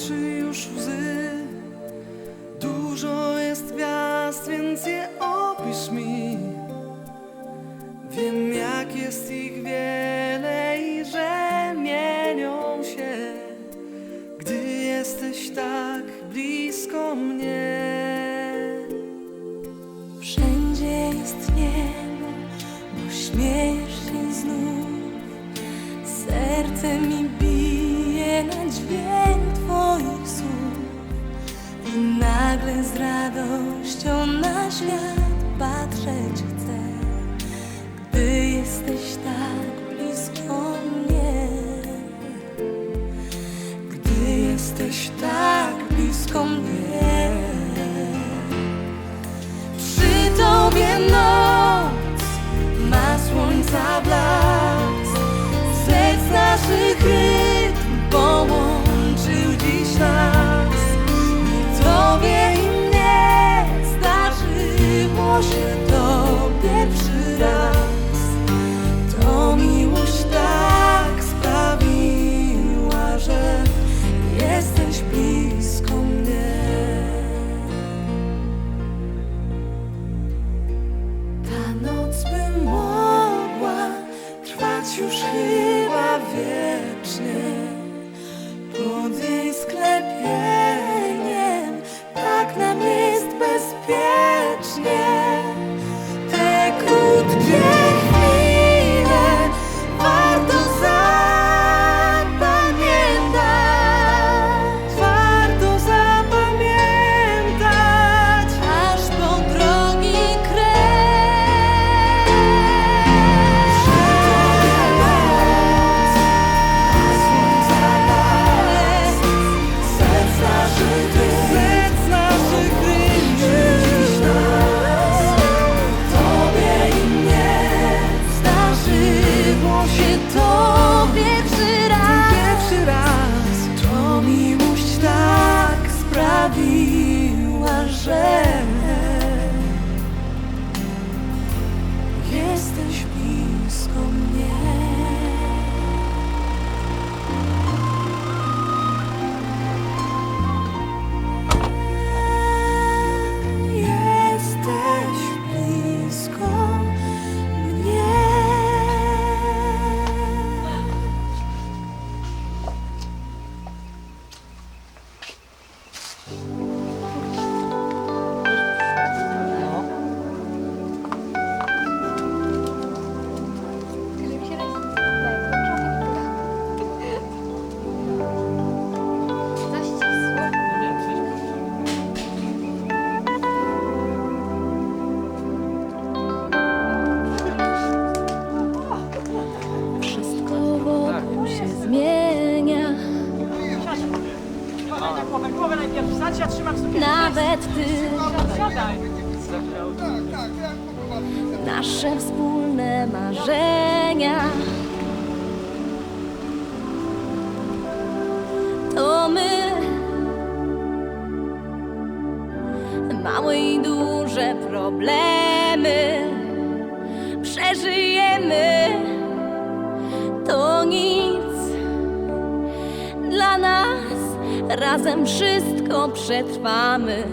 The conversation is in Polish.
wytrzy już łzy. Dużo jest gwiazd, więc je opisz mi. Wiem, jak jest ich wiele i że mienią się, gdy jesteś tak blisko mnie. Wszędzie jest niebo, bo śmiejesz się znów. Serce mi bije na dźwięk nagle z radością na świat patrzeć chcę, treasure. Głowę, głowę najpierw ja trzymam sukienkę. nawet ty. Siadaj. nasze wspólne marzenia. To my, małe i duże problemy, przeżyjemy. Razem wszystko przetrwamy.